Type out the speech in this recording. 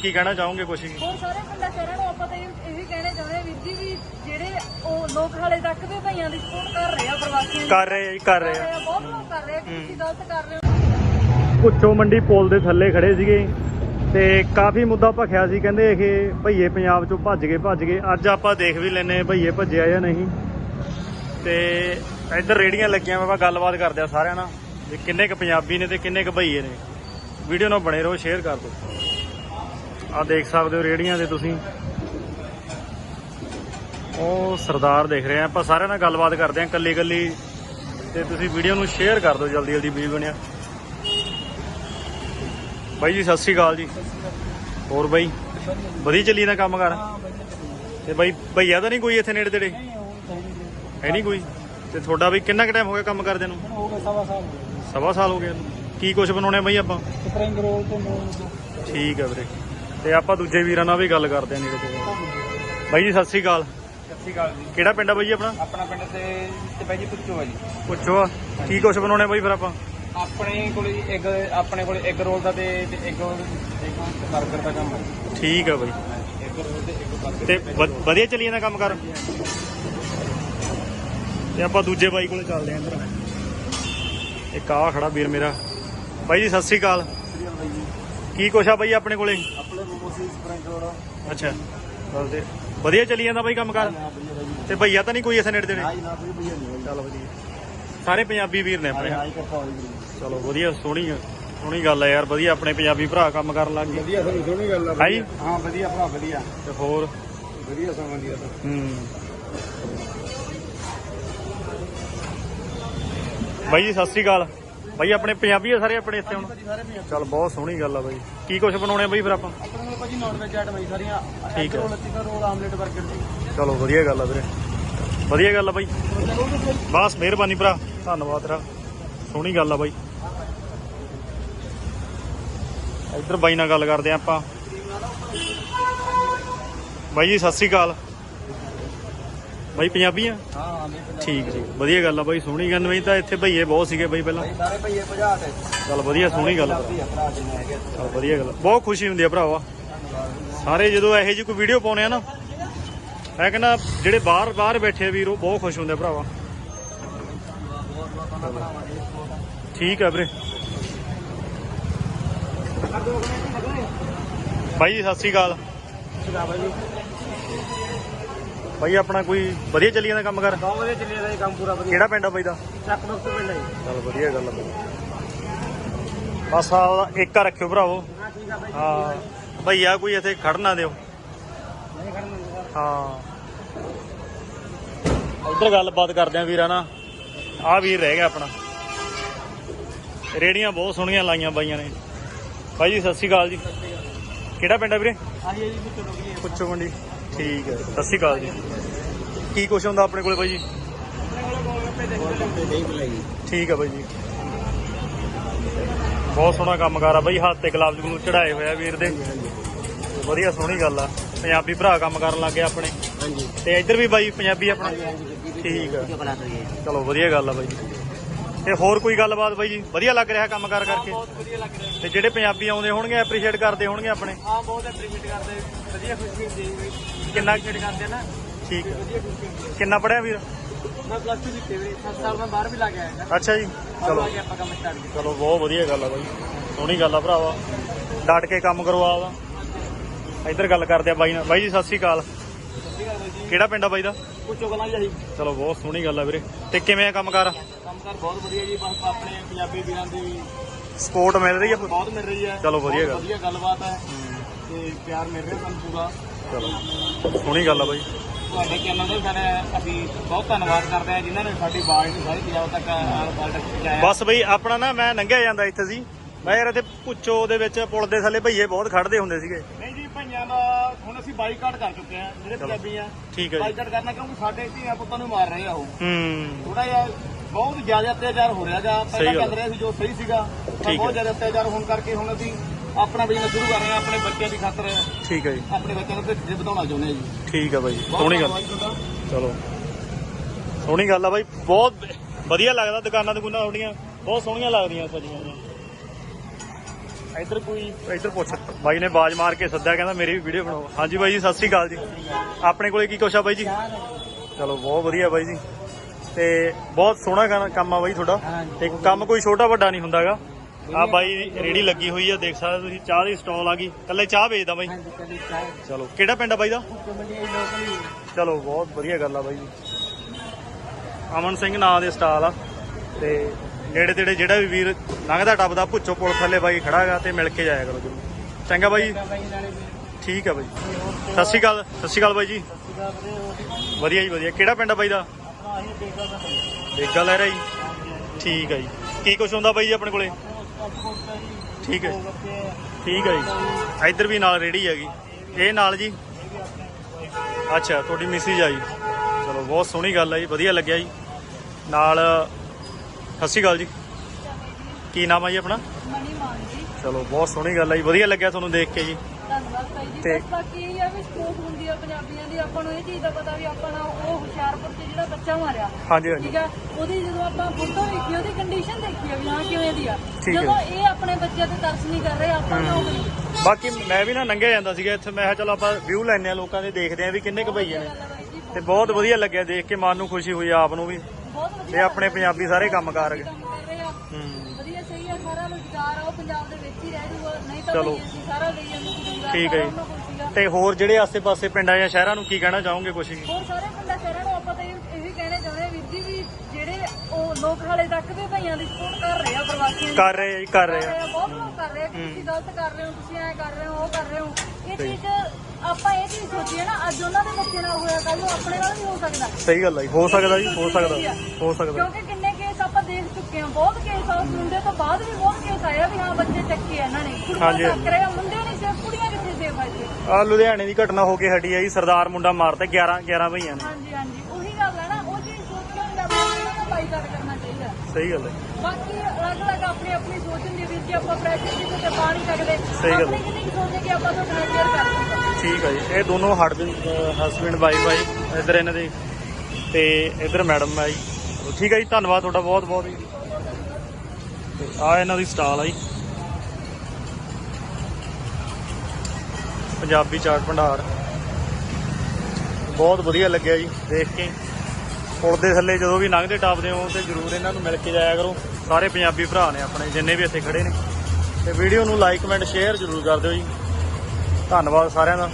ਕੀ ਕਹਿਣਾ ਚਾਹੋਗੇ ਕੁਛ ਵੀ? ਹੋਰ ਸਾਰੇ ਪਿੰਡਾਂ ਸ਼ਹਿਰਾਂ ਨੂੰ ਆਪਾਂ ਤਾਂ ਇਹ ਇਹ ਵੀ ਕਹਿਣੇ ਚਾਹੁੰਦੇ ਹਾਂ ਵੀਰ ਜੀ ਵੀ ਜਿਹੜੇ ਉਹ ਲੋਕ ਹਾਲੇ ਤੱਕ ਵੀ ਭਈਆਂ ਦੀ ਸਪੋਰਟ ਕਰ ਰਹੇ ਆ ਪ੍ਰਵਾਸੀਆਂ ਦੀ। ਕਰ ਰਹੇ ਆ ਜੀ, ਕਰ ਰਹੇ ਆ। ਬਹੁਤ ਲੋਕ ਕਰ ਰਹੇ ਆ ਕਿ ਤੁਸੀਂ ਗਲਤ ਕਰ ਰਹੇ ਹੋ। ਪੁੱਛੋ ਮੰਡੀ ਪੁਲ ਦੇ ਥੱਲੇ ਖੜੇ ਸੀਗੇ ਤੇ ਕਾਫੀ ਮੁੱਦਾ ਭਖਿਆ ਸੀ ਕਹਿੰਦੇ ਇਹ ਭਈਏ ਪੰਜਾਬ ਚੋਂ ਭੱਜ ਗਏ ਭੱਜ ਗਏ। ਅੱਜ ਆਪਾਂ ਦੇਖ ਵੀ ਲੈਨੇ ਭਈਏ ਭੱਜਿਆ ਜਾਂ ਨਹੀਂ। ਤੇ ਇੱਧਰ ਰੇੜੀਆਂ ਲੱਗੀਆਂ ਵਾ ਆਪਾਂ ਗੱਲਬਾਤ ਕਰਦੇ ਆ ਸਾਰਿਆਂ ਨਾਲ ਵੀ ਕਿੰਨੇ ਕ ਪੰਜਾਬੀ ਨੇ ਤੇ ਕਿੰਨੇ ਕ ਭਈਏ ਨੇ। ਵੀਡੀਓ ਨਾਲ ਬਣੇ ਰਹੋ ਸ਼ੇਅਰ ਕਰ ਦਿਓ। ਆ ਦੇਖ ਸਕਦੇ ਹੋ ਰੇੜੀਆਂ ਤੇ ਤੁਸੀਂ। ਉਹ ਸਰਦਾਰ ਦੇਖ ਰਹੇ ਆ। ਆਪਾਂ ਸਾਰਿਆਂ ਨਾਲ ਗੱਲਬਾਤ ਕਰਦੇ ਆ ਕੱਲੀ ਕੱਲੀ ਤੇ ਤੁਸੀਂ ਵੀਡੀਓ ਨੂੰ ਸ਼ੇਅਰ ਕਰ ਦਿਓ ਜਲਦੀ ਜਲਦੀ ਵੀ ਬਣਿਆ। ਬਾਈ ਜੀ ਸਤਿ ਸ੍ਰੀ ਅਕਾਲ ਜੀ। ਹੋਰ ਬਾਈ ਵਧੀਆ ਚੱਲੀ ਨਾ ਕੰਮ ਕਰ? ਤੇ ਬਾਈ ਭਈਆ ਤਾਂ ਨਹੀਂ ਕੋਈ ਇੱਥੇ ਨੇੜੇ ਤੇੜੇ? ਹੈ ਨਹੀਂ ਕੋਈ? ਤੇ ਤੁਹਾਡਾ ਵੀ ਕਿੰਨਾ ਕੁ ਟਾਈਮ ਹੋ ਗਿਆ ਕੰਮ ਕਰਦੇ ਨੂੰ? ਹੋ ਗਿਆ ਸਵਾ ਸਾਲ। ਸਵਾ ਸਾਲ ਹੋ ਗਿਆ। ਕੀ ਕੁਝ ਬਣਾਉਣੇ ਬਾਈ ਆਪਾਂ? ਸਪਰਿੰਗ ਰੋਲ ਤੇ ਮੂਨ ਠੀਕ ਹੈ ਵੀਰੇ। ਤੇ ਆਪਾਂ ਦੂਜੇ ਵੀਰਾਂ ਨਾਲ ਵੀ ਗੱਲ ਕਰਦੇ ਆ ਨੇੜੇ ਤੇੜੇ। ਬਾਈ ਜੀ ਸਤਿ ਸ੍ਰੀ ਅਕਾਲ। ਸਤਿ ਸ਼੍ਰੀ ਅਕਾਲ ਜੀ। ਕਿਹੜਾ ਪਿੰਡ ਆ ਬਾਈ ਆਪਣਾ? ਆਪਣਾ ਪਿੰਡ ਤੇ ਤੇ ਬਾਈ ਜੀ ਪੁੱਛੋ ਆ ਜੀ। ਪੁੱਛੋ ਆ। ਕੀ ਕੁਝ ਬਣਾਉਣੇ ਬਾਈ ਫਿਰ ਆਪਾਂ? ਆਪਣੇ ਕੋਲ ਇੱਕ ਆਪਣੇ ਕੋਲ ਇੱਕ ਰੋਲ ਦਾ ਤੇ ਤੇ ਇੱਕ ਇੱਕ ਬਰਗਰ ਦਾ ਕੰਮ ਹੈ ਠੀਕ ਆ ਬਾਈ। ਇੱਕ ਰੋਲ ਤੇ ਇੱਕ ਬਰਗਰ ਤੇ ਵਧੀਆ ਚੱਲੀ ਜਾਂਦਾ ਕੰਮ ਕਰ? ਤੇ ਆਪਾਂ ਦੂਜੇ ਬਾਈ ਕੋਲੇ ਚੱਲਦੇ ਆਂ ਇੱਧਰ। ਇੱਕ ਆ ਖੜਾ ਵੀਰ ਮੇਰਾ। ਬਾਈ ਜੀ ਸਤਿ ਸ੍ਰੀ ਅਕਾਲ। ਕੀ ਕੁਛ ਆ ਬਾਈ ਆਪਣੇ ਕੋਲੇ? ਆਪਣੇ ਸਪਰਿੰਗ ਅੱਛਾ। ਵਧੀਆ ਚੱਲੀ ਜਾਂਦਾ ਬਾਈ ਕੰਮ ਕਰ ਤੇ ਭਈਆ ਤਾਂ ਨਹੀਂ ਕੋਈ ਇੱਥੇ ਨੇੜੇ ਤੇੜੇ? ਨਾ ਕੋਈ ਭਈਆ ਨਹੀਂ ਚੱਲ ਵਧੀਆ। ਸਾਰੇ ਪੰਜਾਬੀ ਵੀਰ ਨੇ ਆਪਣੇ। ਆਈ ਹੋਈ ਚਲੋ ਵਧੀਆ ਸੋਹਣੀ ਸੋਹਣੀ ਗੱਲ ਆ ਯਾਰ ਵਧੀਆ ਆਪਣੇ ਪੰਜਾਬੀ ਭਰਾ ਕੰਮ ਕਰਨ ਲੱਗ ਗਏ। ਵਧੀਆ ਸੋਹਣੀ ਗੱਲ ਆ ਹੈ ਜੀ ਹਾਂ ਵਧੀਆ ਭਰਾ ਵਧੀਆ। ਤੇ ਹੋਰ? ਵਧੀਆ ਸਮਾਂ ਦੀ ਤਾਂ ਹੂੰ। ਬਾਈ ਜੀ ਸਤਿ ਸ੍ਰੀ ਅਕਾਲ। ਬਾਈ ਆਪਣੇ ਪੰਜਾਬੀ ਆ ਸਾਰੇ ਆਪਣੇ ਇੱਥੇ ਹੁਣ। ਸਾਰੇ ਪੰਜਾਬੀ ਚੱਲ ਬਹੁਤ ਸੋਹਣੀ ਗੱਲ ਆ ਬਾਈ। ਕੀ ਕੁਛ ਬਣਾਉਣੇ ਬਾਈ ਫਿਰ ਆਪਾਂ? ਆਪਣੇ ਕੋਲ ਭਾਜੀ ਨਾਨ ਵੈਜ ਆਈਟਮਾਂ ਜੀ ਸਾਰੀਆਂ। ਠੀਕ ਹੈ। ਰੋਲ ਚਿਕਨ ਰੋਲ ਆਮਲੇਟ 버ਗਰ ਜੀ ਚਲੋ ਵਧੀਆ ਗੱਲ ਆ ਵੀਰੇ। ਵਧੀਆ ਗੱਲ ਆ ਬਾਈ। ਬਸ ਮਿਹਰਬਾਨੀ ਭਰਾ। ਧੰਨਵਾਦ ਤੇਰਾ। ਸੋਹਣੀ ਗੱਲ ਆ ਬਾਈ। ਇੱਧਰ ਬਾਈ ਨਾਲ ਗੱਲ ਕਰਦੇ ਆਪਾਂ। ਬਾਈ ਜੀ ਸਤਿ ਸ੍ਰੀ ਅਕਾਲ। ਬਾਈ ਪੰਜਾਬੀ ਆ? ਹਾਂ ਠੀਕ ਜੀ। ਵਧੀਆ ਗੱਲ ਆ ਬਾਈ ਸੋਹਣੀ ਗੱਲ ਨਹੀਂ ਤਾਂ ਇੱਥੇ ਭਈਏ ਬਹੁਤ ਸੀਗੇ ਬਾਈ ਪਹਿਲਾਂ। ਸਾਰੇ ਭਈਏ ਭਜਾ ਤੇ। ਚੱਲ ਵਧੀਆ ਸੋਹਣੀ ਗੱਲ ਆ। ਚੱਲ ਵਧੀਆ ਗੱਲ। ਬਹੁਤ ਖੁਸ਼ੀ ਹੁੰਦੀ ਆ ਭਰਾਵਾ। ਸਾਰੇ ਜਦੋਂ ਇਹੋ ਜਿਹੀ ਕੋਈ ਵੀਡੀਓ ਪਾਉਣੇ ਆ ਨਾ ਮੈਂ ਕਹਿੰਦਾ ਜਿਹੜੇ ਬਾਹਰ ਬਾਹਰ ਬੈਠੇ ਵੀਰ ਉਹ ਬਹੁਤ ਖੁਸ਼ ਹੁੰਦੇ ਆ ਭਰਾਵਾ। ਠੀਕ ਆ ਵੀਰੇ। ਬਾਈ ਜੀ ਸਤਿ ਸ੍ਰੀ ਅਕਾਲ। ਬਾਈ ਆਪਣਾ ਕੋਈ ਵਧੀਆ ਚੱਲੀ ਜਾਂਦਾ ਕੰਮ ਕਰ? ਬਹੁਤ ਵਧੀਆ ਚੱਲਿਆ ਦਾ ਇਹ ਕੰਮ ਪੂਰਾ ਵਧੀਆ। ਕਿਹੜਾ ਪਿੰਡ ਆ ਬਾਈ ਦਾ? ਚੱਕ ਬਕਸ ਪਿੰਡ ਹੈ ਜੀ। ਚੱਲ ਵਧੀਆ ਗੱਲ ਆ ਬਾਈ। ਬਸ ਆ ਏਕਾ ਰੱਖਿਓ ਭਰਾਵੋ। ਹਾਂ ਠੀਕ ਆ ਬਾਈ ਹਾਂ। ਕੋਈ ਇੱਥੇ ਖੜ ਨਾ ਦਿਓ। ਨਹੀਂ ਖੜਨਾ ਹਾਂ। ਇੱਧਰ ਗੱਲਬਾਤ ਕਰਦੇ ਆ ਵੀਰਾਂ ਨਾਲ। ਆ ਵੀਰ ਰਹਿ ਗਿਆ ਆਪਣਾ। ਰੇੜੀਆਂ ਬਹੁਤ ਸੋਹਣੀਆਂ ਲਾਈਆਂ ਬਾਈਆਂ ਨੇ। ਬਾਈ ਜੀ ਸਤਿ ਸ਼੍ਰੀ ਅਕਾਲ ਜੀ। ਕਿਹੜਾ ਪਿੰਡ ਆ ਵੀਰੇ? ਹੈ ਜੀ ਵਿੱਚ ਪੁੱਛੋ ਮੰਡੀ। ਠੀਕ ਹੈ। ਸਤਿ ਸ਼੍ਰੀ ਅਕਾਲ ਜੀ। ਕੀ ਕੁਛ ਹੁੰਦਾ ਆਪਣੇ ਕੋਲੇ ਬਾਈ ਜੀ? ਠੀਕ ਆ ਬਾਈ ਜੀ। ਬਹੁਤ ਸੋਹਣਾ ਕੰਮਕਾਰ ਆ ਬਾਈ ਹੱਥ ਤੇ ਗਲਾਵਜ਼ ਨੂੰ ਚੜਾਏ ਹੋਇਆ ਵੀਰ ਦੇ। ਵਧੀਆ ਸੋਹਣੀ ਗੱਲ ਆ। ਪੰਜਾਬੀ ਭਰਾ ਕੰਮ ਕਰਨ ਲੱਗੇ ਆਪਣੇ। ਹਾਂਜੀ। ਤੇ ਇੱਧਰ ਵੀ ਬਾਈ ਪੰਜਾਬੀ ਆਪਣਾ। ਠੀਕ ਆ। ਚਲੋ ਵਧੀਆ ਗੱਲ ਆ ਬਾਈ ਤੇ ਹੋਰ ਕੋਈ ਗੱਲਬਾਤ ਬਾਈ ਜੀ? ਵਧੀਆ ਲੱਗ ਰਿਹਾ ਕੰਮਕਾਰ ਕਰਕੇ? ਬਹੁਤ ਵਧੀਆ ਲੱਗ ਰਿਹਾ ਤੇ ਜਿਹੜੇ ਪੰਜਾਬੀ ਆਉਂਦੇ ਹੋਣਗੇ ਐਪਰੀਸ਼ੀਏਟ ਕਰਦੇ ਹੋਣਗੇ ਆਪਣੇ? ਹਾਂ ਬਹੁਤ ਐਪਰੀਸ਼ੀਏਟ ਕਰਦੇ। ਵਧੀਆ ਖੁਸ਼ੀ ਹੁੰਦੀ ਹੈ ਕਿੰਨਾ ਐਪਰੀਸ਼ੀਏਟ ਕਰਦੇ ਨਾ। ਠੀਕ ਵਧੀਆ ਖੁਸ਼ੀ ਹੁੰਦੀ ਕਿੰਨਾ ਪੜਿਆ ਵੀਰ? ਮੈਂ ਪਲੱਸ 2 ਕੀਤੀ ਵੀਰੇ 7 ਸਾਲ ਮੈਂ ਬਾਹਰ ਵੀ ਲਾ ਕੇ ਆਇਆ ਅੱਛਾ ਜੀ। ਚਲੋ। ਆਪਾਂ ਕੰਮ ਸਟਾਰਟ ਕੀਤਾ। ਚਲੋ ਬਹੁਤ ਵਧੀਆ ਗੱਲ ਆ ਬਾਈ। ਸੋਹਣੀ ਗੱਲ ਆ ਭਰਾਵਾ। ਡਟ ਕੇ ਕੰਮ ਕਰਵਾ ਵਾ ਇੱਧਰ ਗੱਲ ਕਰਦੇ ਆ ਬਾਈ ਨਾਲ। ਬਾਈ ਜੀ ਸਤਿ ਸ਼੍ਰੀ ਅਕਾਲ। ਕਿਹੜਾ ਪਿੰਡ ਆ ਬਾਈ ਦਾ? ਪੁੱਛੋ ਗੱਲਾਂ ਜੀ ਚਲੋ ਬਹੁਤ ਸੋਹਣੀ ਗੱਲ ਆ ਵੀਰੇ। ਤੇ ਕਿਵੇਂ ਆ ਕੰਮਕਾਰ ਕੰਮਕਾਰ ਬਹੁਤ ਵਧੀਆ ਜੀ ਬਸ ਆਪਣੇ ਪੰਜਾਬੀ ਵੀਰਾਂ ਦੀ ਸਪੋਰਟ ਮਿਲ ਰਹੀ ਆ ਬਹੁਤ ਮਿਲ ਰਹੀ ਹੈ। ਚਲੋ ਵਧੀਆ ਗੱਲ। ਵਧੀਆ ਗੱਲਬਾਤ ਹੈ ਤੇ ਪਿਆਰ ਮਿਲ ਰਿਹਾ ਸਾਨੂੰ ਪੂਰਾ। ਚਲੋ। ਸੋਹਣੀ ਗੱਲ ਆ ਬਾਈ। ਤੁਹਾਡੇ ਚੈਨਲ ਦੇ ਸਾਡੇ ਅਸੀਂ ਬਹੁਤ ਧੰਨਵਾਦ ਕਰਦੇ ਹਾਂ ਜਿਨ੍ਹਾਂ ਨੇ ਸਾਡੀ ਆਵਾਜ਼ ਨੂੰ ਸਾਰੀ ਪੰਜਾਬ ਤੱਕ ਵਰਲਡ ਤੱਕ ਪਹੁੰਚਾਇਆ। ਬਸ ਬਈ ਆਪਣਾ ਨਾ ਮੈਂ ਲੰਘਿਆ ਜਾਂਦਾ ਇੱਥੇ ਸੀ। ਮੈਂ ਯਾਰ ਇੱਥੇ ਪੁੱਛੋ ਦੇ ਵਿੱਚ ਪੁਲ ਦੇ ਥੱਲੇ ਭਈਏ ਬਹੁਤ ਖੜਦੇ ਹੁੰਦੇ ਸੀਗੇ। ਨਹੀਂ ਜੀ ਭਈਆਂ ਦਾ ਹੁਣ ਅਸੀਂ ਬਾਈਕਾਟ ਕਰ ਚੁੱਕੇ ਹਾਂ ਜਿਹੜੇ ਪੰਜਾਬੀ ਆ। ਠੀਕ ਹੈ ਬਾਈਕਾਟ ਕਰਨਾ ਕਿਉਂਕਿ ਸਾਡੇ ਧੀਆਂ ਪੁੱਤਾਂ ਨੂੰ ਮਾਰ ਰਹੇ ਆ ਉਹ। ਹੂੰ। ਥੋੜਾ ਜਿਹਾ ਬਹੁਤ ਜ਼ਿਆਦਾ ਅਤਿਆਚਾਰ ਹੋ ਰਿਹਾ ਜਾਂ ਪਹਿਲਾਂ ਗੱਲ। ਚੱਲ ਰਿਹਾ ਸੀ ਜੋ ਸਹੀ ਸੀਗਾ ਪਰ ਠੀਕ ਬਹੁਤ ਹੈ। ਜ਼ਿਆਦਾ ਅਤਿਆਚਾਰ ਹੋਣ ਕਰਕੇ ਹੁਣ ਅਸੀਂ ਆਪਣਾ ਬਿਜ਼ਨਸ ਸ਼ੁਰੂ ਕਰ ਰਹੇ ਹਾਂ ਆਪਣੇ ਬੱਚਿਆਂ ਦੀ ਖਾਤਰ। ਠੀਕ ਹੈ ਜੀ। ਆਪਣੇ ਬੱਚਿਆਂ ਨੂੰ ਭਿੱਜ ਵਧਾਉਣਾ ਚਾਹੁੰਦੇ ਹਾਂ ਜੀ। ਠੀਕ ਆ ਬਾਈ ਬਹੁਤ ਸੋਹਣੀ ਗੱਲ। ਧੰਨਵਾਦ ਤੁਹਾਡਾ। ਚਲੋ। ਸੋਹਣੀ ਗੱਲ ਆ ਬਾਈ। ਬਹੁਤ ਵਧੀਆ ਲੱਗਦਾ ਦੁਕਾਨਾਂ ਦੁਕਾਨਾਂ ਤੁਹਾਡੀਆਂ। ਬਹੁਤ ਸੋਹਣੀਆਂ ਲੱਗਦੀਆਂ ਸਜੀਆਂ ਹੋਈਆਂ ਇੱਧਰ ਕੋਈ ਇੱਧਰ ਪੁੱਛ। ਬਾਈ ਨੇ ਬਾਜ ਮਾਰ ਕੇ ਸੱਦਿਆ ਕਹਿੰਦਾ ਮੇਰੀ ਵੀ ਵੀਡੀਓ ਬਣਾਓ। ਹਾਂਜੀ ਬਾਈ ਜੀ ਸਤਿ ਸ੍ਰੀ ਅਕਾਲ ਜੀ। ਆਪਣੇ ਕੋਲੇ ਕੀ ਕੁਛ ਆ ਬਾਈ ਜੀ? ਚਲੋ ਬਹੁਤ ਵਧੀਆ ਬਾਈ ਜੀ। ਤੇ ਬਹੁਤ ਸੋਹਣਾ ਕੰਮ ਆ ਬਾਈ ਤੁਹਾਡਾ। ਤੇ ਕੰਮ ਕੋਈ ਛੋਟਾ ਵੱਡਾ ਨਹੀਂ ਹੁੰਦਾਗਾ। ਆ ਬਾਈ ਰੇੜੀ ਲੱਗੀ ਹੋਈ ਆ ਦੇਖ ਸਕਦੇ ਤੁਸੀਂ ਚਾਹ ਦੀ ਸਟਾਲ ਆ ਗਈ। ਕੱਲੇ ਚਾਹ ਵੇਚਦਾ ਬਾਈ। ਚਲੋ ਕਿਹੜਾ ਪਿੰਡ ਆ ਬਾਈ ਦਾ? ਚਲੋ ਬਹੁਤ ਵਧੀਆ ਗੱਲ ਆ ਬਾਈ ਜੀ। ਅਮਨ ਸਿੰਘ ਨਾਂ ਦੇ ਸਟਾਲ ਆ। ਤੇ ਨੇੜੇ ਤੇੜੇ ਜਿਹੜਾ ਵੀ ਵੀਰ ਲੰਘਦਾ ਟੱਪਦਾ ਭੁੱਚੋ ਪੁਲ ਥੱਲੇ ਬਾਈ ਖੜਾ ਹੈਗਾ ਤੇ ਮਿਲ ਕੇ ਜਾਇਆ ਕਰੋ ਜਰੂਰ। ਚੰਗਾ ਬਾਈ ਠੀਕ ਆ ਬਾਈ ਸਤਿ ਸ਼੍ਰੀ ਅਕਾਲ ਸਤਿ ਸ਼੍ਰੀ ਅਕਾਲ ਬਾਈ ਜੀ। ਵਧੀਆ ਜੀ ਵਧੀਆ। ਕਿਹੜਾ ਪਿੰਡ ਆ ਬਾਈ ਦਾ? ਬੇਗਾ ਲੈ ਰਿਹਾ? ਜੀ ਠੀਕ ਆ ਜੀ। ਕੀ ਕੁਛ ਹੁੰਦਾ ਬਾਈ ਜੀ ਆਪਣੇ ਕੋਲੇ? ਠੀਕ ਹੈ ਠੀਕ ਹੈ ਜੀ। ਇੱਧਰ ਵੀ ਨਾਲ ਰੇੜੀ ਹੈਗੀ। ਇਹ ਨਾਲ ਜੀ? ਅੱਛਾ ਤੁਹਾਡੀ ਮਿਸਿਜ ਆ ਜੀ। ਚਲੋ ਬਹੁਤ ਸੋਹਣੀ ਗੱਲ ਆ ਜੀ। ਵਧੀਆ ਲੱਗਿਆ ਜੀ। ਨਾਲ ਸਤਿ ਸ਼੍ਰੀ ਅਕਾਲ ਜੀ। ਕੀ ਨਾਮ ਆ ਜੀ ਆਪਣਾ? ਮਨੀ ਮਾਨ ਜੀ। ਚਲੋ ਬਹੁਤ ਸੋਹਣੀ ਗੱਲ ਆ ਜੀ। ਵਧੀਆ ਲੱਗਿਆ ਤੁਹਾਨੂੰ ਦੇਖ ਕੇ ਜੀ। ਧੰਨਵਾਦ ਭਾਈ ਜੀ। ਤੇ- ਬਸ ਬਾਕੀ ਇਹ ਆ ਵੀ ਸਪੋਰਟ ਹੁੰਦੀ ਆ ਪੰਜਾਬੀਆਂ ਦੀ। ਆਪਾਂ ਨੂੰ ਇਹ ਚੀਜ਼ ਦਾ ਪਤਾ ਵੀ ਆਪਾਂ ਨਾਲ ਉਹ ਹੁਸ਼ਿਆਰਪੁਰ 'ਚ ਜਿਹੜਾ ਬੱਚਾ ਮਾਰਿਆ। ਹਾਂਜੀ ਹਾਂਜੀ। ਠੀਕ ਆ? ਉਹਦੀ ਜਦੋਂ ਆਪਾਂ ਫੋਟੋ ਵੇਖੀ ਉਹਦੀ ਕੰਡੀਸ਼ਨ ਦੇਖੀ ਆ ਵੀ ਹਾਂ ਕਿਵੇਂ ਦੀ ਆ। ਠੀਕ ਹੈ। ਜਦੋਂ ਇਹ ਆਪਣੇ ਬੱਚੇ ਤੇ ਤਰਸ ਨਹੀਂ ਕਰ ਰਹੇ ਆਪਾਂ ਨਾ ਉਹ। ਕਰੀਏ ਬਾਕੀ ਮੈਂ ਵੀ ਨਾ ਨੰਗੇ ਜਾਂਦਾ ਸੀਗਾ ਇੱਥੇ। ਮੈਂ ਕਿਹਾ ਚਲੋ ਆਪਾਂ ਵਿਊ ਲੈਣੇ ਆ ਲੋਕਾਂ ਦੇ ਦੇਖਦੇ ਆ ਵੀ ਕਿੰਨੇ ਕੁ ਭਈਏ ਨੇ। ਗੱਲ ਆ ਬਾਈ ਜੀ ਤੇ ਬਹੁਤ ਵਧੀਆ ਲੱਗਿਆ ਦੇਖ ਕੇ ਮਨ ਨੂੰ ਖੁਸ਼ੀ ਹੋਈ ਆਪ ਨੂੰ ਵੀ। ਬਹੁਤ ਵਧੀਆ ਤੇ ਆਪਣੇ ਪੰਜਾਬੀ ਸਾਰੇ ਕੰਮ ਕਰ ਗਏ ਕੰਮ ਕਰ ਰਹੇ ਆ। ਹੂੰ। ਵਧੀਆ ਸਹੀ ਆ ਸਾਰਾ ਰੁਜ਼ਗਾਰ ਆ ਉਹ ਪੰਜਾਬ ਦੇ ਵਿੱਚ ਹੀ ਰਹਿ ਜੂਗਾ ਨਹੀਂ ਤਾਂ ਚਲੋ। ਵੀ ਅਸੀਂ ਸਾਰਾ ਲਈ ਜਾਂਦੇ ਸੀ ਰੁਜ਼ਗਾਰ ਠੀਕ ਹੈ ਜੀ। ਉਹਨਾਂ ਕੋਲ ਸੀਗਾ। ਤੇ ਹੋਰ ਜਿਹੜੇ ਆਸੇ-ਪਾਸੇ ਪਿੰਡਾਂ ਜਾਂ ਸ਼ਹਿਰਾਂ ਨੂੰ ਕੀ ਕਹਿਣਾ ਚਾਹੋਗੇ ਕੁਛ ਹੋਰ ਸਾਰੇ ਪਿੰਡਾਂ ਸ਼ਹਿਰਾਂ ਨੂੰ ਆਪਾਂ ਤਾਂ ਇਹ ਇਹ ਵੀ ਕਹਿਣੇ ਚਾਹੁੰਦੇ ਆ ਵੀਰ ਜੀ ਵੀ ਜਿਹੜੇ ਉਹ ਲੋਕ ਹਾਲੇ ਤੱਕ ਵੀ ਭਈਆਂ ਦੀ ਸਪੋਰਟ ਕਰ ਰਹੇ ਆ ਪ੍ਰਵਾਸੀਆਂ ਦੀ। ਕਰ ਰਹੇ ਆ ਜੀ ਕਰ ਰਹੇ ਆ। ਬਹੁਤ ਲੋਕ ਕਰ ਰਹੇ ਆ ਕਿ ਤੁਸੀਂ ਗਲਤ ਕਰ ਰਹੇ ਹੋ ਤੁਸੀਂ ਐ ਕਰ ਰਹੇ ਹੋ ਉਹ ਕਰ ਰਹੇ ਹੋ। ਇਹ ਚੀਜ਼ ਆਪਾਂ ਇਹ ਚੀਜ਼ ਸੋਚੀਏ ਨਾ ਅੱਜ ਉਹਨਾਂ ਦੇ ਬੱਚੇ ਨਾਲ ਹੋਇਆ ਕੱਲ ਨੂੰ ਆਪਣੇ ਨਾਲ ਵੀ ਹੋ ਸਕਦਾ। ਸਹੀ ਗੱਲ ਆ ਜੀ ਹੋ ਸਕਦਾ ਜੀ ਹੋ ਸਕਦਾ ਹੋ ਸਕਦਾ। ਕਿਉਂਕਿ ਕਿੰਨੇ ਕੇਸ ਆਪਾਂ ਦੇਖ ਚੁੱਕੇ ਹਾਂ ਬਹੁਤ ਕੇਸ ਆ ਉਸ ਮੁੰਡੇ ਤੋਂ ਬਾਅਦ ਵੀ ਬਹੁਤ ਕੇਸ ਆਇਆ ਵੀ ਹਾਂ ਬੱਚੇ ਚੱਕੇ ਆ ਇਹਨਾਂ ਨੇ। ਕੁੜੀਆਂ ਹਾਂਜੀ। ਚੱਕ ਰਹੇ ਆ ਮੁੰਡੇ ਨਹੀਂ ਸੇਫ ਕੁੜੀਆਂ ਕਿੱਥੇ ਸੇਫ ਆ ਆ ਲੁਧਿਆਣੇ ਦੀ ਘਟਨਾ ਹੋ ਕੇ ਹਟੀ ਆ ਜੀ ਸਰਦਾਰ ਮੁੰਡਾ ਮਾਰਤੇ 11 11 ਭਈਆਂ ਨੇ। ਹਾਂਜੀ ਹਾਂਜੀ ਉਹੀ ਗੱਲ ਹੈ ਨਾ ਉਹ ਚੀਜ਼ ਸੋਚ ਕੇ ਪੰਜਾਬੀ ਨੂੰ ਨਾ ਬਾਈਕਾਟ ਕਰਨਾ ਚਾਹੀਦਾ। ਸਹੀ ਗੱਲ ਹੈ ਬਾਕੀ ਅਲੱਗ-ਅਲੱਗ ਆਪਣੀ ਆਪਣੀ ਸੋਚ ਹੁੰਦੀ ਵੀ ਜੇ ਆਪਾਂ ਪ੍ਰੈਸ਼ਰ ਦੀ ਤੇ ਪਾ ਨਹੀਂ ਸਕਦੇ ਸਹੀ ਗੱਲ। ਆਪਣੀ ਕਿੰਨੀ ਕੁ ਸੋਚ ਹੈ ਕਿ ਆਪਾਂ ਤੋਂ ਕਲੀਅਰ ਕਰ ਸਕਦੇ ਠੀਕ ਆ ਜੀ ਇਹ ਦੋਨੋਂ ਹਸਬੰਡ ਵਾਈਫ ਆ ਜੀ ਇੱਧਰ ਇਹਨਾਂ ਦੇ ਤੇ ਇੱਧਰ ਮੈਡਮ ਆ ਜੀ। ਠੀਕ ਆ ਜੀ ਧੰਨਵਾਦ ਤੁਹਾਡਾ ਬਹੁਤ ਬਹੁਤ ਜੀ। ਤੇ ਆ ਇਹਨਾਂ ਦੀ ਸਟਾਲ ਆ ਜੀ। ਪੰਜਾਬੀ ਚਾਟ ਭੰਡਾਰ। ਬਹੁਤ ਵਧੀਆ ਲੱਗਿਆ ਜੀ, ਦੇਖ ਕੇ। ਪੁਲ ਦੇ ਥੱਲੇ ਜਦੋਂ ਵੀ ਲੰਘਦੇ ਟਾਪਦੇ ਹੋ ਤੇ ਜਰੂਰ ਇਹਨਾਂ ਨੂੰ ਮਿਲ ਕੇ ਜਾਇਆ ਕਰੋ। ਸਾਰੇ ਪੰਜਾਬੀ ਭਰਾ ਨੇ ਆਪਣੇ, ਜਿੰਨੇ ਵੀ ਇੱਥੇ ਖੜੇ ਨੇ। ਤੇ ਵੀਡੀਓ ਨੂੰ ਲਾਈਕ ਕਮੈਂਟ ਸ਼ੇਅਰ ਜਰੂਰ ਕਰ ਦਿਓ ਜੀ। ਧੰਨਵਾਦ ਸਾਰਿਆਂ ਦਾ।